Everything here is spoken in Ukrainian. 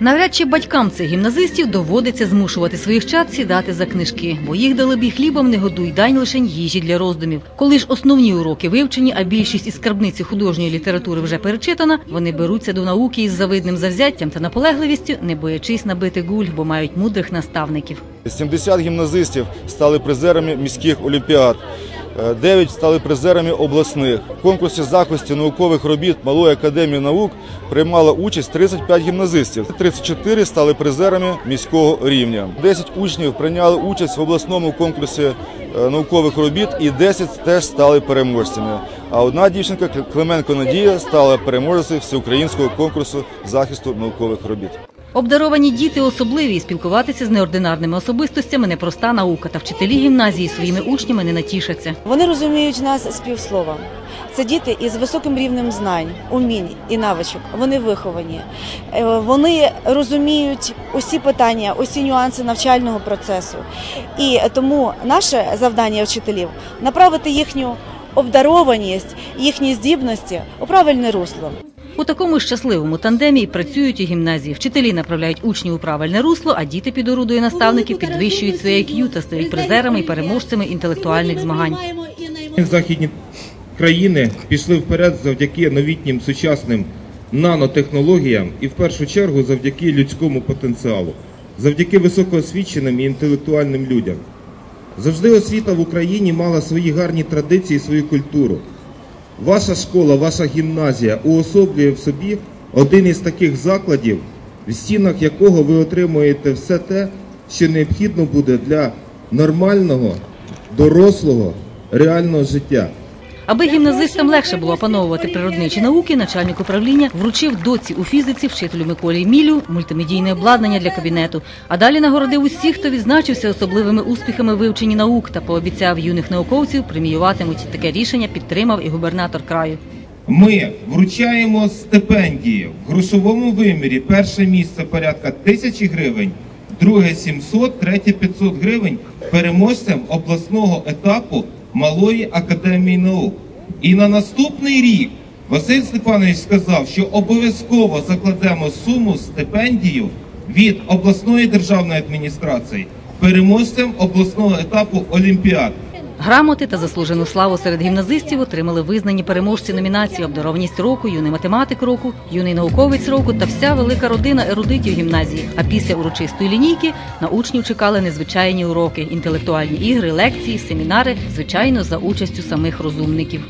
Навряд чи батькам цих гімназистів доводиться змушувати своїх чад сідати за книжки, бо їх дали б і хлібом не годуй дань лише їжі для роздумів. Коли ж основні уроки вивчені, а більшість із скарбниці художньої літератури вже перечитана, вони беруться до науки із завидним завзяттям та наполегливістю, не боячись набити гуль, бо мають мудрих наставників. 70 гімназистів стали призерами міських олімпіад. 9 стали призерами обласних. В конкурсі захисті наукових робіт Малої академії наук приймала участь 35 гімназистів. 34 стали призерами міського рівня. 10 учнів прийняли участь в обласному конкурсі е, наукових робіт і 10 теж стали переможцями. А одна дівчинка Клименко Надія стала переможцем всеукраїнського конкурсу захисту наукових робіт. Обдаровані діти особливі спілкуватися з неординарними особистостями непроста наука. Та вчителі гімназії своїми учнями не натішаться. Вони розуміють нас з півслова. Це діти із високим рівнем знань, умінь і навичок. Вони виховані. Е, Вони розуміють усі питання, усі нюанси навчального процесу. І тому наше завдання вчителів направити їхню обдарованість, їхні здібності у правильне русло. У такому щасливому тандемі працюють у гімназії. Вчителі направляють учнів у правильне русло, а діти під орудою наставників підвищують своє IQ та стають призерами і переможцями інтелектуальних змагань. Західні країни пішли вперед завдяки новітнім сучасним нанотехнологіям і в першу чергу завдяки людському потенціалу, завдяки високоосвіченим і інтелектуальним людям. Завжди освіта в Україні мала свої гарні традиції, свою культуру. Ваша школа, ваша гімназія уособлює в собі один із таких закладів, в стінах якого ви отримуєте все те, що необхідно буде для нормального, дорослого, реального життя. Аби гімназистам легше було опановувати природничі науки, начальник управління вручив доці у фізиці вчителю Миколі Мілю мультимедійне обладнання для кабінету. А далі нагородив усіх, хто відзначився особливими успіхами вивчені наук та пообіцяв юних науковців преміюватимуть. Таке рішення підтримав і губернатор краю. Ми вручаємо стипендії в грошовому вимірі. Перше місце порядка тисячі гривень, друге 700, третє 500 гривень переможцям обласного етапу Малої академії наук. І на наступний рік Василь Степанович сказав, що обов'язково закладемо суму стипендію від обласної державної адміністрації переможцям обласного етапу Олімпіад. Грамоти та заслужену славу серед гімназистів отримали визнані переможці номінації «Обдарованість року, юний математик року, юний науковець року та вся велика родина ерудитів гімназії. А після урочистої лінійки на учнів чекали незвичайні уроки, інтелектуальні ігри, лекції, семінари, звичайно, за участю самих розумників.